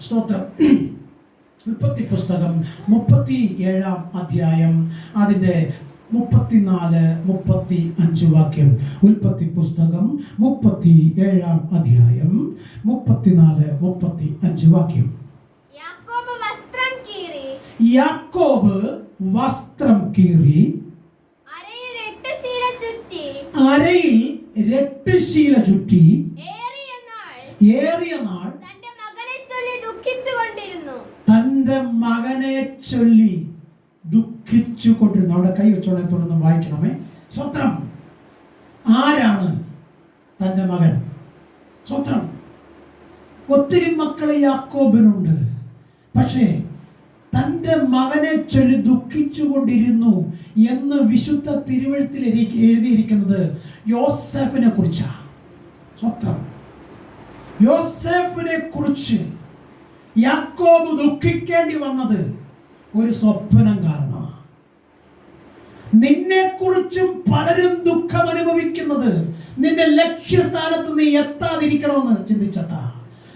സ്തോത്രം. ഉൽപ്പത്തി പുസ്തകം മുപ്പത്തി ഏഴാം അധ്യായം. അതിന്റെ മുപ്പത്തിനാല് മുപ്പത്തി അഞ്ച് വാക്യം. ഉൽപ്പത്തി പുസ്തകം മുപ്പത്തി ഏഴാം അധ്യായം. മുപ്പത്തിനാല് മുപ്പത്തി അഞ്ച് വാക്യം. യാക്കോബ് വസ്ത്രം കീറി. അരയിൽ രട്ടുശീല ചുറ്റി. ഏറിയ നാൾ ഏറിയ നാൾ തന്റെ മകനെ ചൊല്ലി ദുഃഖിച്ചുകൊണ്ടിരുന്നു. തന്റെ മകനെ ചൊല്ലി ദുഃഖിച്ചുകൊണ്ടിരുന്നു. അവിടെ കൈ വെച്ചോളെ തുടർന്ന് വായിക്കണമേ. സ്വത്രം. ആരാണ് തന്റെ മകൻ? സ്വത്രം. ഒത്തിരി മക്കൾ യാക്കോബിനുണ്ട്. പക്ഷേ തന്റെ മകനെ ചൊല്ലി ദുഃഖിച്ചുകൊണ്ടിരുന്നു എന്ന് വിശുദ്ധ തിരുവഴുത്തിൽ എഴുതിയിരിക്കുന്നത് യോസെഫിനെ കുറിച്ചാണ് സ്വത്രം. യോസെഫിനെ കുറിച്ച് യാക്കോബ് ദുഃഖിക്കേണ്ടി വന്നത് ഒരു സ്വപ്നം കാരണമാണ്. നിന്നെ കുറിച്ചും പലരും ദുഃഖം അനുഭവിക്കുന്നത് നിന്റെ ലക്ഷ്യസ്ഥാനത്ത് നീ എത്താതിരിക്കണമെന്ന് ചിന്തിച്ചട്ടാ.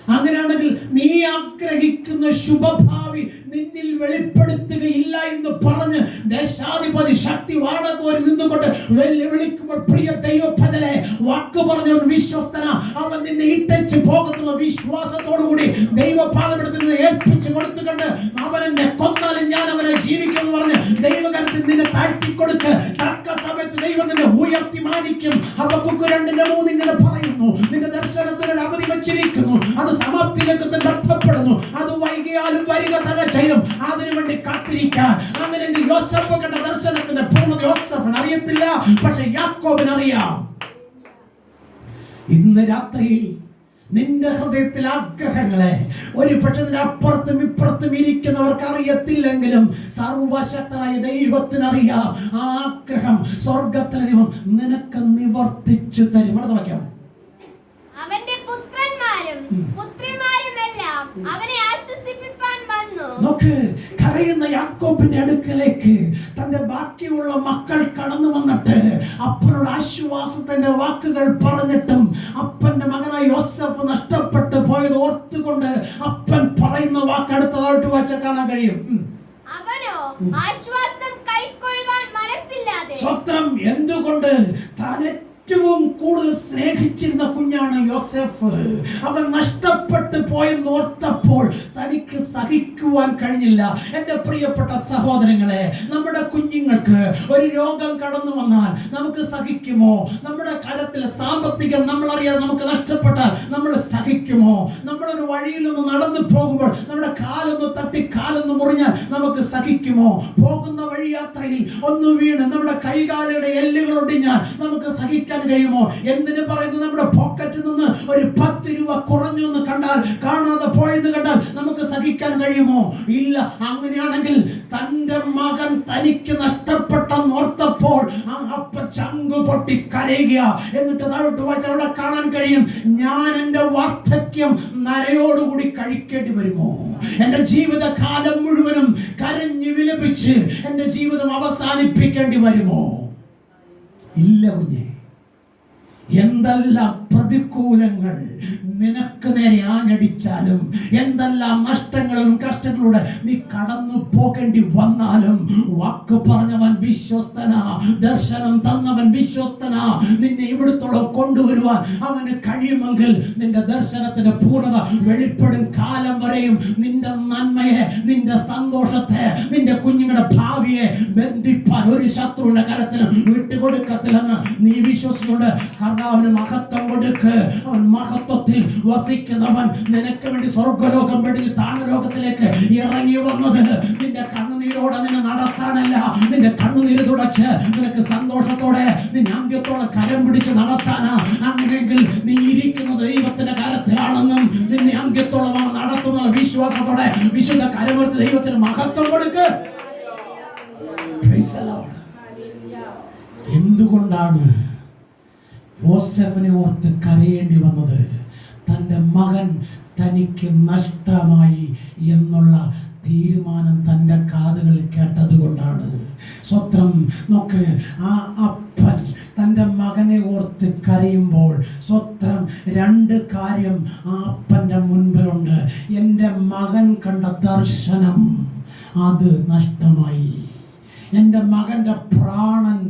അങ്ങനെയാണെങ്കിൽ നീ ആഗ്രഹിക്കുന്ന ശുഭഭാവി നിന്നിൽ വെളിപ്പെടുത്തുകയില്ല എന്ന് പറഞ്ഞ് ദേശാധിപതി ശക്തി വാടകോരി നിന്നുകൊണ്ട് വെല്ലുവിളിക്കുമ്പോൾ പ്രിയ ദൈവഭജലെ വാക്ക് പറഞ്ഞ ഒരു വിശ്വസ്തന. അവൻ നിന്നെ ഇട്ടച്ച് പോകുന്ന വിശ്വാസത്തോടുകൂടി ദൈവപാദമെടുത്ത് നിന്നെ ഏൽപ്പിച്ചു കൊടുത്തുകൊണ്ട് അവൻ എന്നെ കൊന്നാലും ഞാൻ അവനെ ജീവിക്കുമെന്ന് പറഞ്ഞ് ദൈവകരത്തിൽ നിന്നെ താഴ്ത്തിക്കൊടുത്ത് തക്ക സമയത്ത് ദൈവം നിന്നെ ഉയർത്തി മാനിക്കും. ഹബക്കുക്ക് രണ്ടിന്റെ മൂന്ന് ഇങ്ങനെ പറയുന്നു. നിന്റെ ദർശനത്തിന് അവധി വച്ചിരിക്കുന്നു. അത് സമാപ്തിയിലേക്ക് തന്നെ അത് വൈകിയാലും വരിക തന്നെ ചെയ്യും. അതിനു വേണ്ടി കാത്തിരിക്കാൻ. അങ്ങനെ യോസഫ് കണ്ട ദർശനത്തിന്റെ പൂർണത യോസഫിന് അറിയത്തില്ല. പക്ഷെ യാക്കോബിന് അറിയാം. ഇന്ന് രാത്രിയിൽ നിന്റെ ഹൃദയത്തിൽ ആഗ്രഹങ്ങളെ ഒരു പക്ഷെ അപ്പുറത്തും ഇപ്പുറത്തും ഇരിക്കുന്നവർക്ക് അറിയത്തില്ലെങ്കിലും സർവശക്തനായ ദൈവത്തിനറിയാം. ആ ആഗ്രഹം സ്വർഗത്തിലെ ദൈവം നിനക്ക് നിവർത്തിച്ചു തരും. അവിടെ നോക്കാം അവനെ ആശ്വസിപ്പിപ്പാൻ വന്നു. നോക്ക് കരയുന്ന യാക്കോബിന്റെ അടുക്കലേക്ക് തന്റെ ബാക്കിയുള്ള മക്കൾ കടന്നു വന്നിട്ട് അപ്പനോട് ആശ്വാസത്തിന്റെ വാക്കുകൾ പറഞ്ഞിട്ടും അപ്പന്റെ മകനായ യോസഫ് നഷ്ടപ്പെട്ടു പോയത് ഓർത്തുകൊണ്ട് അപ്പൻ പറയുന്ന വാക്ക് അടുത്തതായിട്ട് വാച്ച കാണാൻ കഴിയും. അവനോ ആശ്വാസം കൈക്കൊള്ളുവാൻ മനസ്സില്ലാതെ. സ്വത്രം എന്തുകൊണ്ട് താൻ ഏറ്റവും കൂടുതൽ സ്നേഹിച്ചിരുന്ന കുഞ്ഞാണ് യോസെഫ്. അവൻ നഷ്ടപ്പെട്ടു പോയെന്ന് ഓർത്തപ്പോൾ തനിക്ക് സഹിക്കുവാൻ കഴിഞ്ഞില്ല. എന്റെ പ്രിയപ്പെട്ട സഹോദരങ്ങളെ നമ്മുടെ കുഞ്ഞുങ്ങൾക്ക് ഒരു രോഗം കടന്നു വന്നാൽ നമുക്ക് സഹിക്കുമോ? നമ്മുടെ കാലത്തിൽ സാമ്പത്തികം നമ്മൾ അറിയാതെ നമുക്ക് നഷ്ടപ്പെട്ടാൽ നമ്മൾ സഹിക്കുമോ? നമ്മളൊരു വഴിയിൽ നിന്ന് നടന്നു പോകുമ്പോൾ നമ്മുടെ കാലൊന്ന് തട്ടി കാലൊന്ന് മുറിഞ്ഞാൽ നമുക്ക് സഹിക്കുമോ? പോകുന്ന വഴിയാത്രയിൽ ഒന്ന് വീണ് നമ്മുടെ കൈകാലുകളുടെ എല്ലുകൾ ഒടിഞ്ഞാൽ നമുക്ക് സഹിക്കാൻ കഴിയുമോ? എന്തിനു പറയുന്നു? നമ്മുടെ പോക്കറ്റിൽ നിന്ന് ഒരു പത്ത് രൂപ കുറഞ്ഞു എന്ന് കണ്ടാൽ കാണാതെ പോയെന്ന് കണ്ടാൽ നമുക്ക് സഹിക്കാൻ കഴിയുമോ? ഇല്ല. അങ്ങനെയാണെങ്കിൽ തന്റെ മകൻ തനിക്ക് നഷ്ടപ്പെട്ടെന്ന് ഓർത്തപ്പോൾ ആ അപ്പ ചങ്കു പൊട്ടി കരയുക എന്നിട്ട് താഴോട്ട് വായിച്ചാൽ അവിടെ കാണാൻ കഴിയും ഞാൻ എന്റെ വാർദ്ധക്യം നരയോടുകൂടി കഴിക്കേണ്ടി വരുമോ? എന്റെ ജീവിതകാലം മുഴുവനും കരഞ്ഞു വിലപിച്ച് എന്റെ ജീവിതം അവസാനിപ്പിക്കേണ്ടി വരുമോ? ഇല്ല കുഞ്ഞെ. എന്തെല്ലാം പ്രതികൂലങ്ങൾ നിനക്ക് നേരെ ആഞ്ഞടിച്ചാലും എന്തെല്ലാം നഷ്ടങ്ങളും കഷ്ടങ്ങളിലൂടെ നീ കടന്നു പോകേണ്ടി വന്നാലും വാക്ക് പറഞ്ഞവൻ വിശ്വസ്തനാ ദർശനം തന്നവൻ വിശ്വസ്തനാ. നിന്നെ ഇവിടുത്തോളം കൊണ്ടുവരുവാൻ അവന് കഴിയുമെങ്കിൽ നിന്റെ ദർശനത്തിന്റെ പൂർണത വെളിപ്പെടും കാലം വരെയും നിന്റെ നന്മയെ നിന്റെ സന്തോഷത്തെ നിന്റെ കുഞ്ഞുങ്ങളുടെ ഭാവിയെ ബന്ധിപ്പാൻ ഒരു ശത്രുവിന്റെ കരത്തിന് വിട്ടുകൊടുക്കത്തില്ലെന്ന് നീ വിശ്വസിച്ചുകൊണ്ട് കർത്താവിന് മഹത്വം കൊടുക്ക്. അവൻ മഹത്വത്തിൽ വസിക്കുന്നവൻ നിനക്ക് വേണ്ടി സ്വർഗലോകം വെടി താണലോകത്തിലേക്ക് ഇറങ്ങി വന്നത്. നിന്റെ കണ്ണുനീരോടെ നിന്നെ നടത്താനല്ല. നിന്റെ കണ്ണുനീര് തുടച്ച് നിനക്ക് സന്തോഷത്തോടെ നിന്നെ അന്ത്യത്തോടെ കരം പിടിച്ച് നടത്താനാ. അങ്ങനെയെങ്കിൽ നീ ഇരിക്കുന്നത് ദൈവത്തിന്റെ കരത്തിലാണെന്നും നിന്നെ അന്ത്യത്തോളം നടത്തുന്ന വിശ്വാസത്തോടെ വിശുദ്ധ കരമത്ത് ദൈവത്തിന് മഹത്വം കൊടുക്ക്. എന്തുകൊണ്ടാണ് ഓർത്ത് കരയേണ്ടി വന്നത്? തന്റെ മകൻ തനിക്ക് നഷ്ടമായി എന്നുള്ള തീരുമാനം തന്റെ കാതുകളിൽ കേട്ടത് കൊണ്ടാണ് സ്വത്രം നോക്ക് ആ അപ്പൻ തന്റെ മകനെ ഓർത്ത് കരയുമ്പോൾ സ്വത്രം രണ്ട് കാര്യം ആ അപ്പന്റെ മുൻപിലുണ്ട്. എന്റെ മകൻ കണ്ട ദർശനം അത് നഷ്ടമായി. എന്റെ മകന്റെ പ്രാണൻ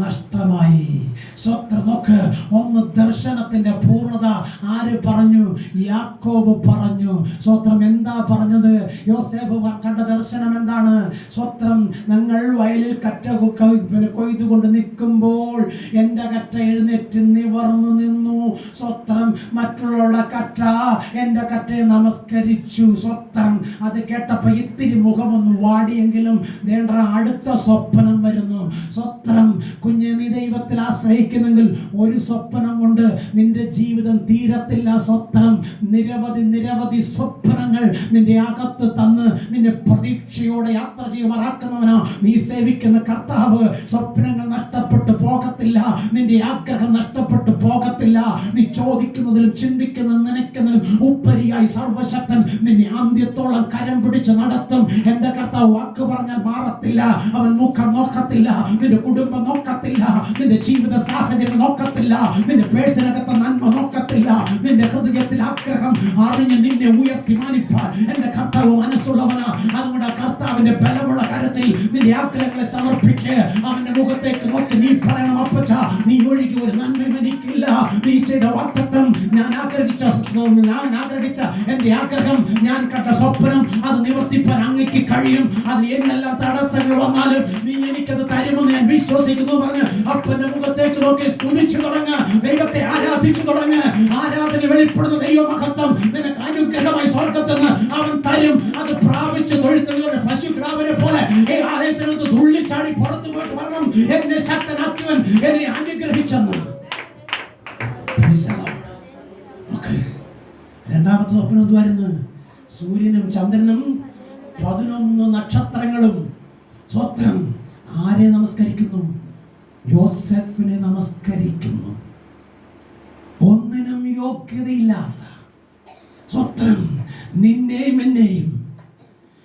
നഷ്ടമായി. സ്വത്ര നോക്ക് ഒന്ന് ദർശനത്തിന്റെ പൂർണത ആര് പറഞ്ഞു? യാക്കോബ് പറഞ്ഞു. സ്വത്രം എന്താ പറഞ്ഞത്? യോസേഫ് കണ്ട ദർശനം എന്താണ്? സ്വത്രം ഞങ്ങൾ വയലിൽ കറ്റ കൊയ്തുകൊണ്ട് നിൽക്കുമ്പോൾ എന്റെ കറ്റ എഴുന്നേറ്റ് നിവർന്നു നിന്നു. സ്വത്രം മറ്റുള്ള കറ്റ എന്റെ കറ്റയെ നമസ്കരിച്ചു. സ്വത്രം അത് കേട്ടപ്പോൾ ഇത്തിരി മുഖമൊന്ന് വാടിയെങ്കിലും വേണ്ട അടുത്ത സ്വപ്നം വരുന്നു. സ്വത്രം കുഞ്ഞെ നീ ദൈവത്തിൽ ആശ്രയിക്കുന്നെങ്കിൽ ഒരു സ്വപ്നം കൊണ്ട് നിന്റെ ജീവിതം തീരത്തില്ല. സ്വപ്നം നിരവധി നിരവധി സ്വപ്നങ്ങൾ നിന്റെ അകത്ത് തന്ന് നിന്നെ പ്രതീക്ഷയോടെ യാത്ര ചെയ്യുമാറാക്കുന്നവനാ. നീ സേവിക്കുന്ന കർത്താവ് സ്വപ്നങ്ങൾ നഷ്ടപ്പെട്ടു പോകത്തില്ല. നിന്റെ ആഗ്രഹം നഷ്ടപ്പെട്ടു പോകത്തില്ല. നീ ചോദിക്കുന്നതിലും ചിന്തിക്കുന്നതിലും നനയ്ക്കുന്നതിലും ഉപരിയായി സർവശക്തൻ നിന്നെ അന്ത്യത്തോളം കരം പിടിച്ച് നടത്തും. എന്റെ കർത്താവ് വാക്ക് പറഞ്ഞാൽ മാറത്തില്ല. അവൻ മുഖം നോക്കത്തില്ല. നിന്റെ കുടുംബം നോക്കത്തില്ല. നിന്റെ ജീവിത സാഹചര്യം നോക്കത്തില്ല. നിന്റെ പേഴ്സിനകത്ത് നന്മ നോക്കത്തില്ല. നിന്റെ ഹൃദയത്തിൽ ആഗ്രഹം അറിഞ്ഞ് നിന്നെ ഉയർത്തി മാനിപ്പാൻ എന്റെ കർത്താവ് മനസ്സുള്ളവനാ. അതുകൊണ്ട് കർത്താവിന്റെ ബലമുള്ള കരത്തിൽ നിന്റെ ആഗ്രഹങ്ങളെ സമർപ്പിക്ക്. അവന്റെ മുഖത്തേക്ക് നോക്കി നീ പറയണം അപ്പച്ച നീ ഒഴുകി ഒരു നന്മ എനിക്കില്ല. നീ ചെയ്ത സ്വ- ഞാൻ ആഗ്രഹിച്ച എന്റെ ആഗ്രഹം ഞാൻ കണ്ട സ്വപ്നം അത് നിവർത്തിപ്പാൻ അങ്ങക്ക് കഴിയും. അതിന് എന്നെല്ലാം തടസ്സങ്ങൾ വന്നാലും നീ എനിക്കത് തരുമെന്ന് ഞാൻ വിശ്വസിക്കുന്നു പറഞ്ഞ് അപ്പന്റെ മുഖത്തേക്ക് നോക്കി സ്തുതിച്ചു തുടങ്ങ് ദൈവത്തെ ആരാധിച്ചു തുടങ്ങ്. ആരാധന വെളിപ്പെടുന്ന ദൈവമഹത്വം നിനക്ക് അനുഗ്രഹമായി സ്വർഗത്തുനിന്ന് അവൻ തരും. അത് പ്രാപിച്ച് തൊഴുത്തുകളുടെ പശുക്കിടാവിനെ പോലെ ഈ ആലയത്തിനകത്ത് നിന്ന് തുള്ളിച്ചാടി പുറത്തു പോയിട്ട് വരണം. എന്നെ ശക്തനാക്കുവൻ എന്നെ അനുഗ്രഹിച്ചെന്ന് Okay. രണ്ടാമത്തെ സ്വപ്നം എന്തുവായിരുന്നു? സൂര്യനും ചന്ദ്രനും പതിനൊന്ന് നക്ഷത്രങ്ങളും. സ്വത്രം ആരെ നമസ്കരിക്കുന്നു? യോസെഫിനെ നമസ്കരിക്കുന്നു. ഒന്നിനും യോഗ്യതയില്ലാത്ത സ്വത്രം നിന്നെയും എന്നെയും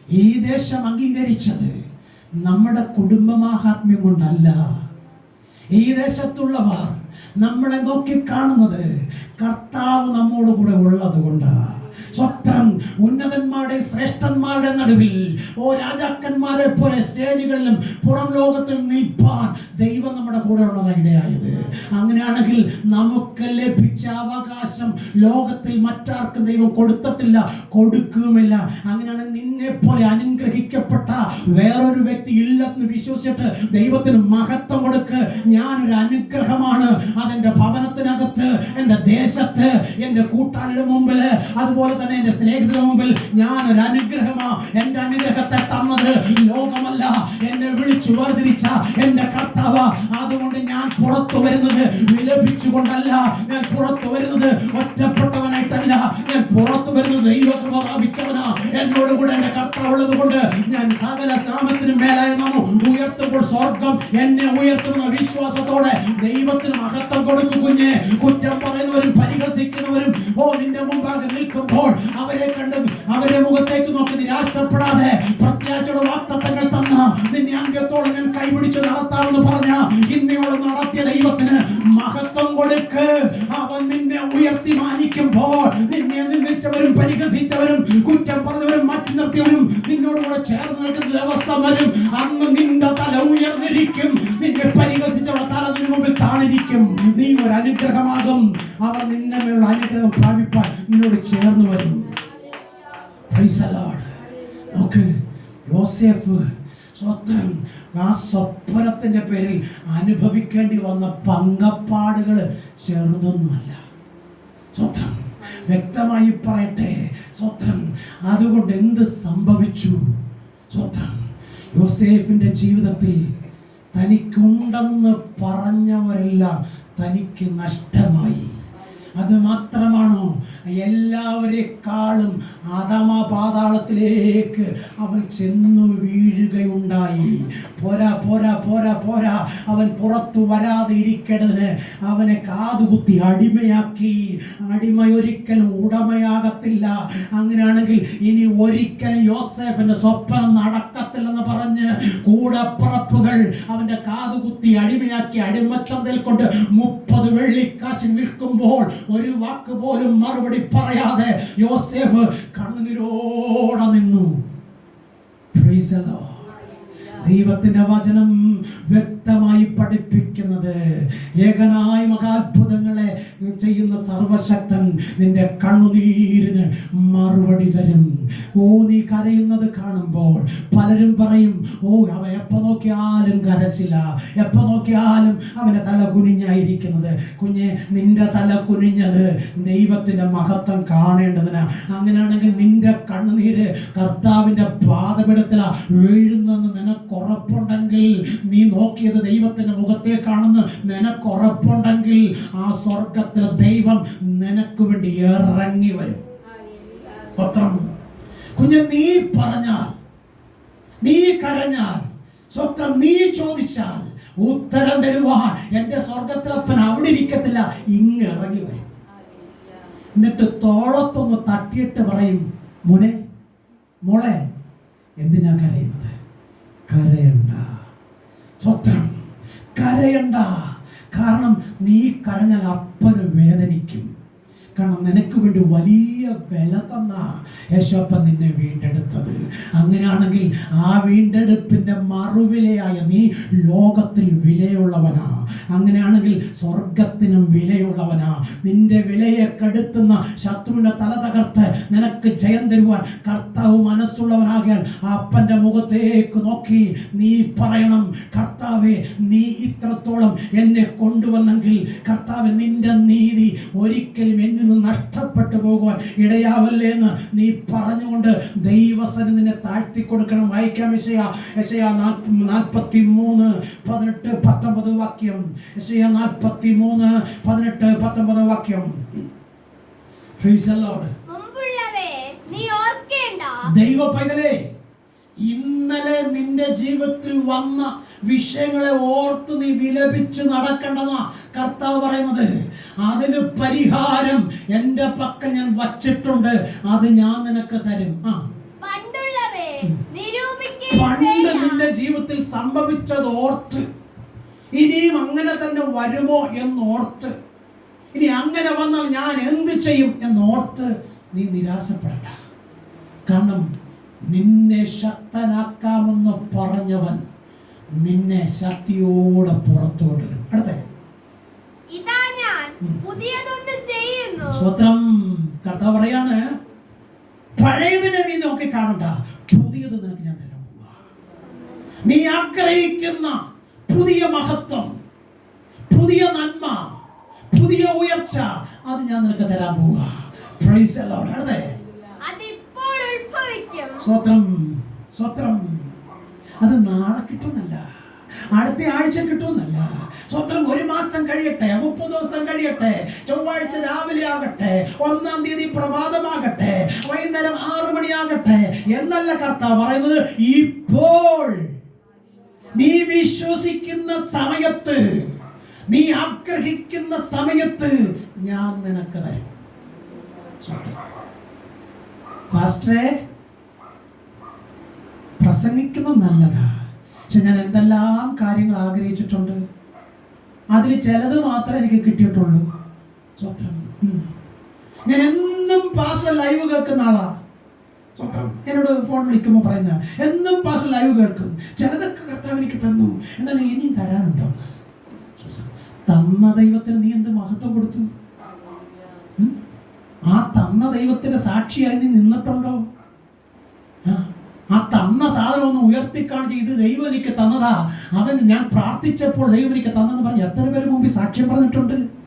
ഈ ദേശം അംഗീകരിച്ചത് നമ്മുടെ കുടുംബമാഹാത്മ്യം കൊണ്ടല്ല. ഈ ദേശത്തുള്ളവർ നമ്മളെ നോക്കി കാണുന്നത് കർത്താവ് നമ്മോട് കൂടെ ഉള്ളത് കൊണ്ടാണ് സ്വത്രം. ഉന്നതന്മാരുടെ ശ്രേഷ്ഠന്മാരുടെ നടുവിൽ ഓ രാജാക്കന്മാരെ പോലെ സ്റ്റേജുകളിലും പുറം ലോകത്തിൽ നിൽപ്പാൻ ദൈവം നമ്മുടെ കൂടെ ഉള്ളതാണ് ഇടയായത്. അങ്ങനെയാണെങ്കിൽ നമുക്ക് ലഭിച്ച അവകാശം ലോകത്തിൽ മറ്റാർക്കും ദൈവം കൊടുത്തിട്ടില്ല കൊടുക്കുകയുമില്ല. അങ്ങനെയാണ് നിന്നെ പോലെ അനുഗ്രഹിക്കപ്പെട്ട വേറൊരു വ്യക്തി ഇല്ലെന്ന് വിശ്വസിച്ചിട്ട് ദൈവത്തിന് മഹത്വം കൊടുക്ക്. ഞാനൊരു അനുഗ്രഹമാണ്. അതെന്റെ ഭവനത്തിനകത്ത് എന്റെ ദേശത്ത് എന്റെ കൂട്ടാളിയുടെ മുമ്പിൽ അതുപോലെ തന്നെ എന്റെ സ്നേഹിതരുടെ മുമ്പിൽ ഞാൻ ഒരു അനുഗ്രഹമാ. എന്റെ അനുഗ്രഹത്തെ തന്നത് ലോകമല്ല. എന്നെ വിളിച്ചു വേർതിരിച്ച എന്റെ കർത്താവ. അതുകൊണ്ട് ഞാൻ പുറത്തു വരുന്നത് വിലപിച്ചുകൊണ്ടല്ല. ഞാൻ പുറത്തു വരുന്നത് ഒറ്റപ്പെട്ടവനായിട്ടല്ല. ഞാൻ പുറത്തു വരുന്നത് ദൈവകൃപ പ്രാപിച്ചവനാ. എന്നോട് കൂടെ എന്റെ കർത്താവുള്ളത് കൊണ്ട് ഞാൻ സകല നാമത്തിനും മേലായ നാം ഉയർത്തുമ്പോൾ സ്വർഗം എന്നെ ഉയർത്തുന്ന വിശ്വാസത്തോടെ ദൈവത്തിന് മഹത്വം കൊടുക്കും കുഞ്ഞെ. കുറ്റം പറയുന്നവരും പരിഹസിക്കുന്നവരും ഓ നിന്റെ മുമ്പാകെ നിൽക്കുമ്പോൾ അവരെ കണ്ടും അവരെ മുഖത്തേക്ക് നോക്കി നിരാശപ്പെടാതെ പ്രത്യാശയുടെ വാക്തത്വങ്ങൾ തന്ന നിന്നെ അന്ത്യത്തോളം ഞാൻ കൈപിടിച്ച് നടത്താമെന്ന് പറഞ്ഞ ഇന്നയോട് നടത്തിയ ദൈവത്തിന് മഹത്വം കൊടുക്ക്. അവൻ നിന്നെ ഉയർത്തി മാനിക്കുമ്പോൾ നിന്നെ നിന്ദിച്ചവരും പരിഹസിച്ചവരും കുറ്റം പറഞ്ഞവരും മാറ്റി നിർത്തിയവരും നിന്നോട് കൂടെ ചേർന്ന് നിൽക്കുന്ന ദിവസം വരും. അന്ന് നിന്റെ തല ഉയർന്നിരിക്കും. നിന്നെ പരിഹസിച്ചവരുടെ തല നിന് മുമ്പിൽ താണിരിക്കും. നീ ഒരു അനുഗ്രഹമാകും. അവർ നിന്നെ മേലുള്ള അനുഗ്രഹം പ്രാപിപ്പാൻ നിന്നോട് ചേർന്ന് വരും. നോക്ക് യോസേഫ് സ്വത്രം ആ സ്വപ്നത്തിന്റെ പേരിൽ അനുഭവിക്കേണ്ടി വന്ന പങ്കപ്പാടുകൾ ചെറുതൊന്നുമല്ല. സ്വത്രം വ്യക്തമായി പറയട്ടെ. സ്വത്രം അതുകൊണ്ട് എന്ത് സംഭവിച്ചു? സ്വത്രം യോസേഫിന്റെ ജീവിതത്തിൽ തനിക്കുണ്ടെന്ന് പറഞ്ഞവരെല്ലാം തനിക്ക് നഷ്ടമായി. അത് മാത്രമാണോ? എല്ലാവരെക്കാളും അധമ പാതാളത്തിലേക്ക് അവൻ ചെന്നു വീഴുകയുണ്ടായി. പോരാ പോരാ പോരാ പോരാ. അവൻ പുറത്തു വരാതെ ഇരിക്കേണ്ടതിന് അവനെ കാതുകുത്തി അടിമയാക്കി. അടിമയൊരിക്കലും ഉടമയാകത്തില്ല. അങ്ങനെയാണെങ്കിൽ ഇനി ഒരിക്കലും യോസേഫിന്റെ സ്വപ്നം നടക്കത്തില്ലെന്ന് പറഞ്ഞ് കൂടപ്പുറപ്പുകൾ അവന്റെ കാതുകുത്തി അടിമയാക്കി അടിമച്ചന്തയിൽ കൊണ്ട് മുപ്പത് വെള്ളിക്കാശ് വിൽക്കുമ്പോൾ ഒരു വാക്ക് പോലും മറുപടി പറയാതെ യോസേഫ് കണ്ണുനീരോടെ നിന്നു. ദൈവത്തിന്റെ വചനം വ്യക്തമായി പഠിപ്പിക്കുന്നത്. ഏകനായ മഹാത്ഭുതങ്ങളെ ചെയ്യുന്ന സർവശക്തൻ നിന്റെ കണ്ണുനീരിന് മറുപടി തരും. ഓ നീ കരയുന്നത് കാണുമ്പോൾ പലരും പറയും ഓ അവൻ എപ്പ നോക്കിയാലും കരച്ചില്ല. എപ്പോ നോക്കിയാലും അവന്റെ തല കുനിഞ്ഞായിരിക്കുന്നത്. കുഞ്ഞെ നിന്റെ തല കുനിഞ്ഞത് ദൈവത്തിന്റെ മഹത്വം കാണേണ്ടതിനാ. അങ്ങനെയാണെങ്കിൽ നിന്റെ കണ്ണുനീര് കർത്താവിന്റെ പാതപിടത്തിലാ വീഴുന്നെന്ന് നിനക്കുറപ്പുണ്ടെങ്കിൽ നീ നോക്കിയത് ദൈവത്തിന്റെ മുഖത്തേക്കാണെന്ന് നിനക്കുറപ്പുണ്ടെങ്കിൽ ആ സ്വർഗത്തിലെ ദൈവം നിനക്ക് വേണ്ടി ഇറങ്ങി വരും. സ്വത്രം. കുഞ്ഞ് നീ പറഞ്ഞാൽ നീ കരഞ്ഞാൽ സ്വത്രം നീ ചോദിച്ചാൽ ഉത്തരം തരുവാൻ എന്റെ സ്വർഗത്തിലപ്പൻ അവിടെ ഇരിക്കത്തില്ല ഇങ്ങ് ഇറങ്ങി വരും. എന്നിട്ട് തോളത്തൊന്ന് തട്ടിയിട്ട് പറയും മോനെ മോളെ എന്തിനാ കരയുന്നത്? കരയണ്ട. സ്വത്രം. കരയണ്ട. കാരണം നീ കരഞ്ഞാൽ അപ്പന് വേദനിക്കും. കാരണം നിനക്ക് വേണ്ടി വലിയ വില തന്ന യശോപ്പ നിന്നെ വീണ്ടെടുത്തത്. അങ്ങനെയാണെങ്കിൽ ആ വീണ്ടെടുപ്പിന്റെ മറുവിലയായ നീ ലോകത്തിൽ വിലയുള്ളവനാ. അങ്ങനെയാണെങ്കിൽ സ്വർഗത്തിനും വിലയുള്ളവനാ. നിന്റെ വിലയെ കെടുത്തുന്ന ശത്രുവിന്റെ തല തകർത്ത് നിനക്ക് ജയം തരുവാൻ കർത്താവ് മനസ്സുള്ളവനാകിയാൽ ആ അപ്പന്റെ മുഖത്തേക്ക് നോക്കി നീ പറയണം കർത്താവെ നീ ഇത്രത്തോളം എന്നെ കൊണ്ടുവന്നെങ്കിൽ കർത്താവ് നിന്റെ നീതി ഒരിക്കലും എന്നിൽ നിന്ന് നഷ്ടപ്പെട്ടു പോകുവാൻ ഇടയാവല്ലേ എന്ന് നീ പറഞ്ഞുകൊണ്ട് ദൈവസന് നിന്നെ താഴ്ത്തി കൊടുക്കണം വായിക്കാം യശയ യശയ നാൽപ്പത്തി മൂന്ന് പതിനെട്ട് പത്തൊമ്പത് വാക്യം. യശയ നാൽപ്പത്തി മൂന്ന് പതിനെട്ട് പത്തൊമ്പത് വാക്യം. നീ ഓർക്കേണ്ട ദൈവ പൈതലേ ഇന്നലെ നിന്റെ ജീവിതത്തിൽ വന്ന വിഷയങ്ങളെ ഓർത്ത് നീ വിലപിച്ച് നടക്കണ്ടെന്ന കർത്താവ് പറയുന്നത് അതിന് പരിഹാരം എന്റെ പക്കൽ ഞാൻ വച്ചിട്ടുണ്ട്. അത് ഞാൻ നിനക്ക് തരും. ആ. പണ്ട് നിന്റെ ജീവിതത്തിൽ സംഭവിച്ചത് ഓർത്ത്. ഇനിയും അങ്ങനെ തന്നെ വരുമോ എന്നോർത്ത്. ഇനി അങ്ങനെ വന്നാൽ ഞാൻ എന്ത് ചെയ്യും എന്നോർത്ത് നീ നിരാശപ്പെടണ്ട. കാരണം നിന്നെ ശക്തനാക്കാമെന്ന് പറഞ്ഞവൻ നിന്നെ ശക്തിയോടെ പുറത്തു കൊണ്ടുവരും. അടുത്ത. സ്വത്രം. കർത്താവ് പറയാണ് പഴയതിനെ നീ നോക്കി കാണണ്ട. പുതിയത് നിനക്ക് ഞാൻ തരാൻ പോവാ. നീ ആഗ്രഹിക്കുന്ന പുതിയ മഹത്വം പുതിയ നന്മ പുതിയ ഉയർച്ച അത് ഞാൻ നിനക്ക് തരാൻ പോവാ. പ്രൈസ് അല്ല. അടുത്തേ. സ്വത്രം സ്വത്രം. അത് നാളെ കിട്ടുന്നല്ല അടുത്ത ആഴ്ച കിട്ടുമെന്നല്ല. സ്വത്രം ഒരു മാസം കഴിയട്ടെ മുപ്പത് ദിവസം കഴിയട്ടെ ചൊവ്വാഴ്ച രാവിലെ ആകട്ടെ ഒന്നാം തീയതി പ്രഭാതമാകട്ടെ വൈകുന്നേരം ആറു മണിയാകട്ടെ എന്നല്ല കർത്താവ് പറയുന്നത്. ഇപ്പോൾ നീ വിശ്വസിക്കുന്ന സമയത്ത് നീ ആഗ്രഹിക്കുന്ന സമയത്ത് ഞാൻ നിനക്ക് തരും. സ്വത്രം. പ്രസംഗിക്കുന്നത് നല്ലതാ. പക്ഷെ ഞാൻ എന്തെല്ലാം കാര്യങ്ങൾ ആഗ്രഹിച്ചിട്ടുണ്ട്. അതിൽ ചിലത് മാത്രമേ എനിക്ക് കിട്ടിയിട്ടുള്ളൂ. സ്വത്രം. ഞാൻ എന്നും പാസ്റ്റർ ലൈവ് കേൾക്കുന്ന ആളാ. സ്വത്രം. എന്നോട് ഫോൺ വിളിക്കുമ്പോൾ പറയുന്ന എന്നും പാസ്റ്റർ ലൈവ് കേൾക്കും. ചിലതൊക്കെ കർത്താവ് എനിക്ക് തന്നു. എന്നാൽ ഇനിയും തരാനുണ്ടോ. തന്ന ദൈവത്തിന് നീ എന്ത് മഹത്വം കൊടുത്തു? ആ തന്ന ദൈവത്തിന്റെ സാക്ഷിയായി നീ നിന്നിട്ടുണ്ടോ? ആ തന്ന സാധനം ഒന്ന് ഉയർത്തിക്കാണിച്ച് ഇത് ദൈവം എനിക്ക് തന്നതാ. അവൻ ഞാൻ പ്രാർത്ഥിച്ചപ്പോൾ ദൈവം എനിക്ക് തന്നെന്ന് പറഞ്ഞ് എത്ര പേര് മുമ്പിൽ സാക്ഷ്യം പറഞ്ഞിട്ടുണ്ട്?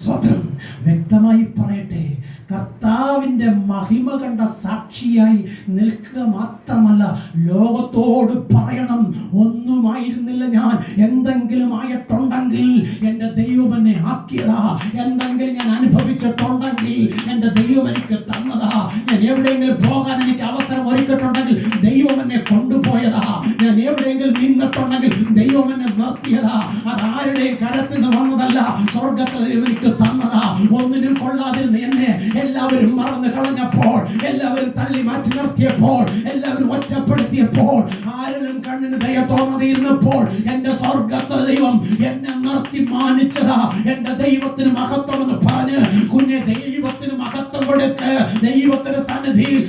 സ്വതന്ത്രം. വ്യക്തമായി പറയട്ടെ കർത്താവിന്റെ മഹിമ കണ്ട സാക്ഷിയായി നിൽക്കുക മാത്രമല്ല ലോകത്തോട് പറയണം ഒന്നുമായിരുന്നില്ല ഞാൻ എന്തെങ്കിലും ആയിട്ടുണ്ടെങ്കിൽ എന്റെ ദൈവം എന്നെ ആക്കിയതാ എന്തെങ്കിലും ഞാൻ അനുഭവിച്ചിട്ടുണ്ടെങ്കിൽ എന്റെ ദൈവം എനിക്ക് തന്നതാ ഞാൻ എവിടെയെങ്കിലും പോകാൻ എനിക്ക് അവസരം ഒരുക്കിയിട്ടുണ്ടെങ്കിൽ ദൈവം എന്നെ കൊണ്ടുപോയതാ ഞാൻ ദൈവം എന്നെ നിർത്തിയതാ അതാരുടെയും കരത്തിൽ നിന്ന് വന്നതല്ല. സ്വർഗത്തിൽ എനിക്ക് തന്നതാ. ഒന്നിനും കൊള്ളാതിരുന്ന എന്നെ എല്ലാവരും മറന്നു കളഞ്ഞപ്പോൾ എല്ലാവരും തള്ളി മാറ്റി നിർത്തിയപ്പോൾ എല്ലാവരും ഒറ്റപ്പെടുത്തിയപ്പോൾ ആരിലും കണ്ണിന് ദയ തോന്നതിരുന്നപ്പോൾ എന്റെ സ്വർഗത്തിലെ ദൈവം എന്നെ നിർത്തി മാനിച്ചതാ. എന്റെ ദൈവത്തിന് മഹത്വം എന്ന് പറഞ്ഞ് കുഞ്ഞെ ദൈവത്തിന് മഹത്വം കൊടുക്ക് ദൈവത്തിന് സന്നിധിയിൽ